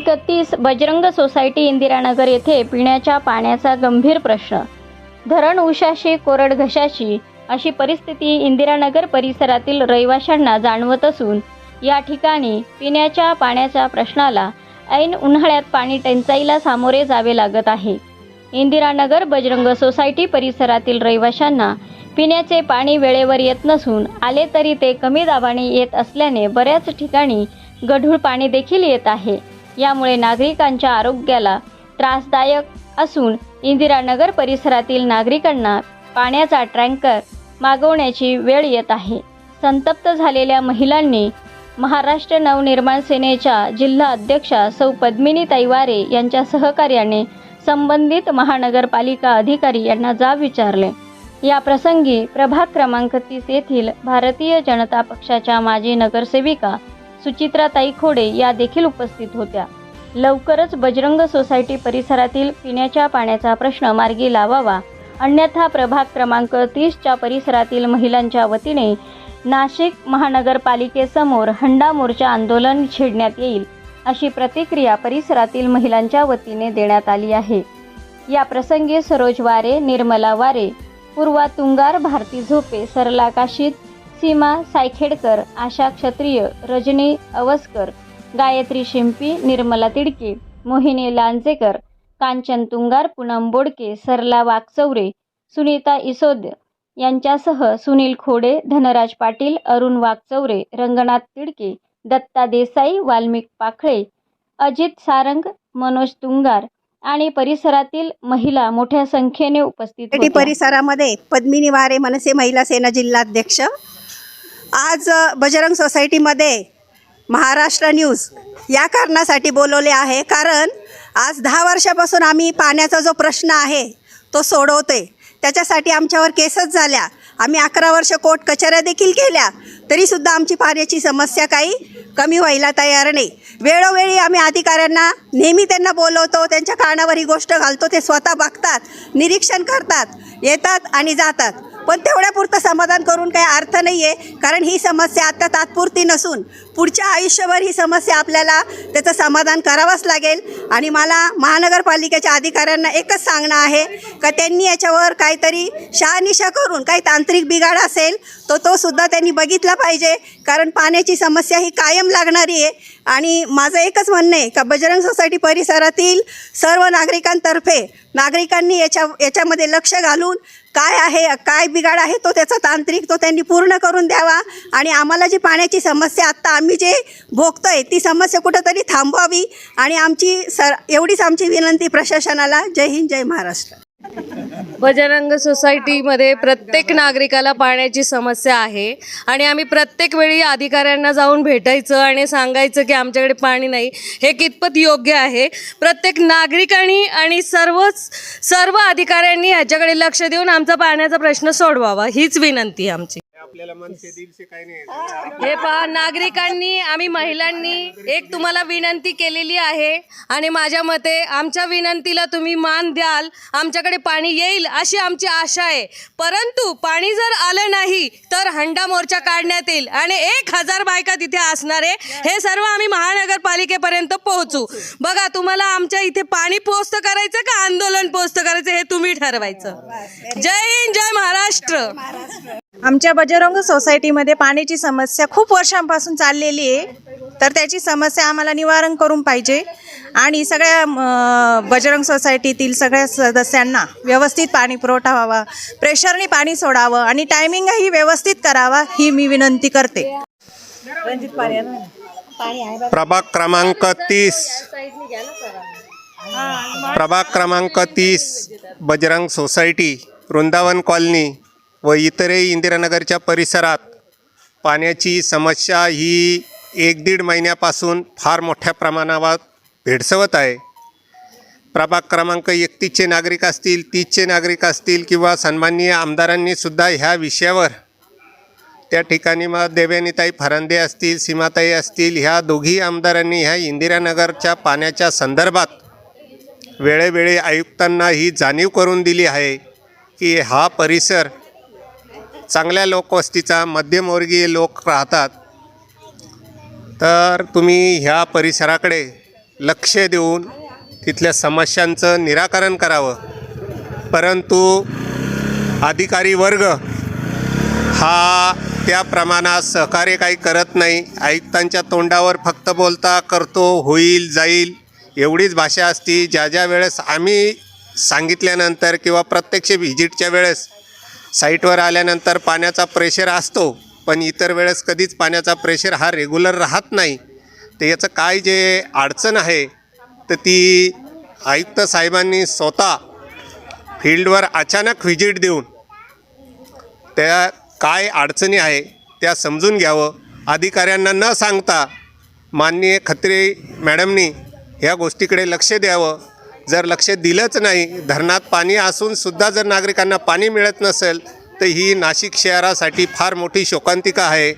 क्रमांक तीस बजरंग सोसायटी इंदिरानगर येथे पिण्याच्या पाण्याचा गंभीर प्रश्न. धरण उशाशी कोरड घशाशी अशी परिस्थिती इंदिरानगर परिसरातील रहिवाशांना जाणवत असून या ठिकाणी पिण्याच्या पाण्याच्या प्रश्नाला ऐन उन्हाळ्यात पाणी टंचाईला सामोरे जावे लागत आहे. इंदिरानगर बजरंग सोसायटी परिसरातील रहिवाशांना पिण्याचे पाणी वेळेवर येत नसून आले तरी ते कमी दाबाने येत असल्याने बऱ्याच ठिकाणी गढूळ पाणी देखील येत आहे. यामुळे नागरिकांच्या आरोग्याला त्रासदायक असून इंदिरानगर परिसरातील नागरिकांना पाण्याचा टँकर मागवण्याची वेळ येत आहे. संतप्त झालेल्या महिलांनी महाराष्ट्र नवनिर्माण सेनेच्या जिल्हा अध्यक्षा सौ पद्मिनी तैवारे यांच्या सहकार्याने संबंधित महानगरपालिका अधिकारी यांना जाब विचारले. या प्रसंगी प्रभाग क्रमांक तीस येथील भारतीय जनता पक्षाच्या माजी नगरसेविका सुचित्राताई खोडे या देखील उपस्थित होत्या. लवकरच बजरंग सोसायटी परिसरातील पिण्याच्या पाण्याचा प्रश्न मार्गी लावावा. अन्यथा प्रभाग क्रमांक तीसच्या परिसरातील महिलांच्या वतीने नाशिक महानगरपालिकेसमोर हंडा मोर्चा आंदोलन छेडण्यात येईल अशी प्रतिक्रिया परिसरातील महिलांच्या वतीने देण्यात आली आहे. या प्रसंगी सरोज वारे निर्मला वारे पूर्वा तुंगार भारती झोपे सरला काशीद सीमा सायखेडकर आशा क्षत्रिय रजनी अवस्कर गायत्री शिंपी निर्मला तिडके मोहिनी लांजेकर कांचन तुंगार पूनम बोडके सरला वाकचौरे सुनीता इसोद यांच्यासह सुनील खोडे धनराज पाटील अरुण वाकचौरे रंगनाथ तिडके दत्ता देसाई वाल्मिक पाखळे अजित सारंग मनोज तुंगार आणि परिसरातील महिला मोठ्या संख्येने उपस्थित परिसरामध्ये पद्मिनी वारे मनसे महिला सेना जिल्हाध्यक्ष आज बजरंग सोसायटीमध्ये महाराष्ट्र न्यूज या कारणासाठी बोलवले आहे. कारण आज दहा वर्षापासून आम्ही पाण्याचा जो प्रश्न आहे तो सोडवते त्याच्यासाठी आमच्यावर केसच झाल्या. आम्ही अकरा वर्ष कोर्ट कचऱ्या देखील केल्या. तरीसुद्धा आमची पाण्याची समस्या काही कमी व्हायला तयार नाही. वेळोवेळी आम्ही अधिकाऱ्यांना नेहमी त्यांना बोलवतो त्यांच्या कानावर ही गोष्ट घालतो ते स्वतः बघतात निरीक्षण करतात येतात आणि जातात. पण तेवढ्यापुरतं समाधान करून काही अर्थ नाही आहे कारण ही समस्या आत्ता तात्पुरती नसून पुढच्या आयुष्यभर ही समस्या आपल्याला त्याचं समाधान करावंच लागेल. आणि मला महानगरपालिकेच्या अधिकाऱ्यांना एकच सांगणं आहे का त्यांनी याच्यावर काहीतरी शहानिशा करून काही तांत्रिक बिघाड असेल तो तो सुद्धा त्यांनी बघितला पाहिजे कारण पाण्याची समस्या ही कायम लागणारी आहे. आणि माझं एकच म्हणणं आहे का बजरंग सोसायटी परिसरातील सर्व नागरिकांतर्फे नागरिकांनी याच्या याच्यामध्ये लक्ष घालून काय आहे काय बिघाड आहे तो त्याचा तांत्रिक तो त्यांनी पूर्ण करून द्यावा. आणि आम्हाला जी पाण्याची समस्या आत्ता आम्ही जे भोगतो आहे ती समस्या कुठंतरी थांबवावी. आणि आमची सर एवढीच आमची विनंती प्रशासनाला. जय हिंद जय महाराष्ट्र. बजरंग सोसायटीमध्ये प्रत्येक नागरिकाला पाण्याची समस्या आहे. आणि आम्ही प्रत्येक वेळी अधिकाऱ्यांना जाऊन भेटायचं आणि सांगायचं की आमच्याकडे पाणी नाही. हे कितपत योग्य आहे? प्रत्येक नागरिकांनी आणि सर्वच सर्व अधिकाऱ्यांनी ह्याच्याकडे लक्ष देऊन आमचा पाण्याचा प्रश्न सोडवावा. हीच विनंती आमची. आपल्याला मनसे दिलसे काही नाही हे. पहा नागरिकांनी आम्ही महिलांनी एक तुम्हाला विनंती केलेली आहे आणि माझ्या मते आमच्या विनंतीला तुम्ही मान द्याल आमच्याकडे पाणी येईल अशी आमची आशा आहे. परंतु पाणी जर आलं नाही तर हंडा मोर्चा काढण्यात येईल आणि एक हजार बायका तिथे असणार आहे. हे सर्व आम्ही महानगरपालिकेपर्यंत पोहोचू. बघा तुम्हाला आमच्या इथे पाणी पोस्त करायचं का आंदोलन पोस्त करायचं हे तुम्ही ठरवायचं. जय हिंद जय महाराष्ट्र. आमच्या बजरंग सोसायटीमध्ये पाण्याची समस्या खूप वर्षांपासून चाललेली आहे. तर त्याची समस्या आम्हाला निवारण करून पाहिजे. आणि सगळ्या बजरंग सोसायटीतील सगळ्या सदस्यांना व्यवस्थित पाणी पुरवठा व्हावा प्रेशरने पाणी सोडावं आणि टायमिंगही व्यवस्थित करावा ही मी विनंती करते. प्रभाग क्रमांक तीस. प्रभाग क्रमांक तीस बजरंग सोसायटी वृंदावन कॉलनी. व इतरही इंदिरानगरच्या परिसरात पाण्याची समस्या ही एक दीड महिन्यापासून फार मोठ्या प्रमाणावर भेडसवत आहे. प्रभाग क्रमांक एकतीसचे नागरिक असतील तीसचे नागरिक असतील किंवा सन्माननीय आमदारांनीसुद्धा ह्या विषयावर त्या ठिकाणी मग देवयानीताई फरांदे असतील सीमाताई असतील ह्या दोघी आमदारांनी ह्या इंदिरानगरच्या पाण्याच्या संदर्भात वेळोवेळी आयुक्तांना ही जाणीव करून दिली आहे की हा परिसर चांगल्या लोकवस्तीचा मध्यमवर्गीय लोक राहतात तर तुम्ही ह्या परिसराकडे लक्ष देऊन तिथल्या समस्यांचं निराकरण करावं. परंतु अधिकारी वर्ग हा त्या प्रमाणात सहकार्य काही करत नाही. आयुक्तांच्या तोंडावर फक्त बोलता करतो होईल जाईल एवढीच भाषा असती. ज्या ज्या वेळेस आम्ही सांगितल्यानंतर किंवा प्रत्यक्ष व्हिजिटच्या वेळेस साईटवर आल्यानंतर पाण्याचा प्रेशर असतो पण इतर वेळेस कधीच पाण्याचा प्रेशर हा रेग्युलर राहत नाही. तर याचं काय जे अडचण आहे तर ती आयुक्त साहेबांनी स्वतः फील्डवर अचानक व्हिजिट देऊन त्या काय अडचणी आहे त्या समजून घ्यावं. अधिकाऱ्यांना न सांगता माननीय खत्रे मॅडमनी ह्या गोष्टीकडे लक्ष द्यावं. जर लक्ष दिलंच नाही धरणात पाणी असूनसुद्धा जर नागरिकांना पाणी मिळत नसेल तर ही नाशिक शहरासाठी फार मोठी शोकांतिका आहे.